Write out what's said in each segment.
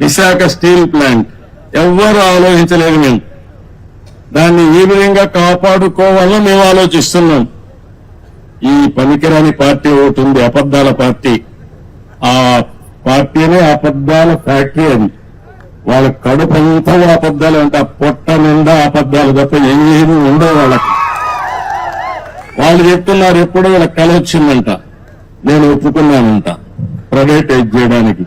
Visakha steel plant. ఎవ్వరూ ఆలోచించలేదు మేము. దాన్ని ఈ విధంగా కాపాడుకోవాలని మేము ఆలోచిస్తున్నాం. ఈ పనికిరాని పార్టీ ఒకటి ఉంది అబద్దాల పార్టీ. ఆ పార్టీనే అబద్దాల ఫ్యాక్టరీ అది వాళ్ళ కడుపు అంతా అబద్దాలు అంటే ఆ పొట్ట నిండా అబద్దాలు తప్ప ఏమీ ఉండవు వాళ్ళకి. వాళ్ళు చెప్తున్నారు ఎప్పుడో వీళ్ళకి కల వచ్చిందంట నేను ఒప్పుకున్నానంట. ప్రైవేటైజ్ చేయడానికి.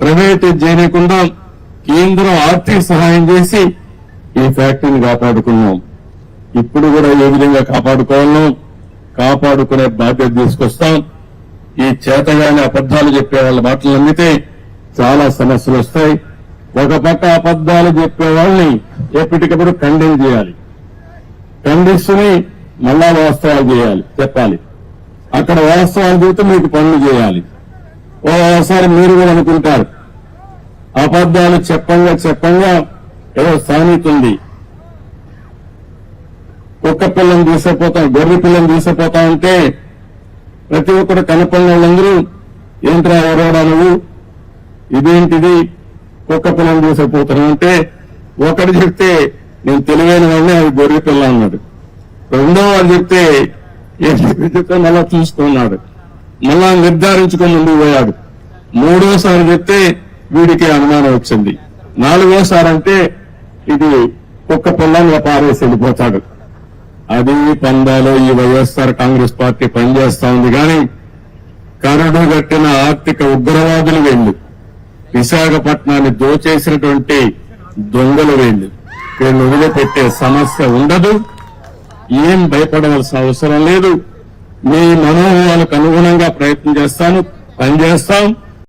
ప్రైవేటైజ్ చేయకుండా కేంద్రం ఆర్థిక సహాయం చేసి ఈ ఫ్యాక్టరీని కాపాడుకున్నాం. ఇప్పుడు కూడా ఏ విధంగా కాపాడుకోవాలో కాపాడుకునే బాధ్యత తీసుకొస్తాం. ఈ చేతగానే అబద్దాలు చెప్పే వాళ్ళ మాటలు నమ్మితే చాలా సమస్యలు వస్తాయి. ఒక పక్క అబద్దాలు చెప్పే వాళ్ళని ఎప్పటికప్పుడు ఖండన చేయాలి. ఖండిస్తుని మళ్ళా వాస్తవాలు చేయాలి చెప్పాలి. అక్కడ వాస్తవాలు చెబితే మీకు పనులు చేయాలి. ఓసారి మీరు కూడా అనుకుంటారు. అబద్దాలు చెప్పంగా చెప్పంగా ఏదో సామెత ఉంది కుక్క పిల్లని తీసుకుపోతాం గొర్రె పిల్లని తీసుకుపోతా ఉంటే ప్రతి ఒక్కరు కనపడిన వాళ్ళందరూ ఏంట్రా ఎవరోడా నువ్వు? ఇదేంటిది? కుక్క పిల్లని తీసుకుపోతాను అంటే ఒకటి చెప్తే నేను తెలివైన వాడిని అది గొర్రె పిల్ల అన్నాడు. రెండో వాడు చెప్తే ఏం చెప్తే మళ్ళా చూసుకున్నాడు మళ్ళా నిర్ధారించుకొని ముందుకు పోయాడు మూడోసారి చెప్తే వీడికి అనుమానం వచ్చింది. నాలుగోసారి అంటే ఇది కుక్క పిల్లని పారేసి వెళ్ళిపోతాడు అది పందాలో ఈ వైఎస్ఆర్ కాంగ్రెస్ పార్టీ పనిచేస్తా ఉంది కానీ కరడు కట్టిన ఆర్థిక ఉగ్రవాదులు వెళ్ళు. విశాఖపట్నాన్ని దోచేసినటువంటి దొంగలు వెళ్ళు. వీళ్ళు వదిలిపెట్టే సమస్య ఉండదు. ఏం భయపడవలసిన అవసరం లేదు. మీ మనోభావాలకు అనుగుణంగా ప్రయత్నం చేస్తాను పనిచేస్తాం.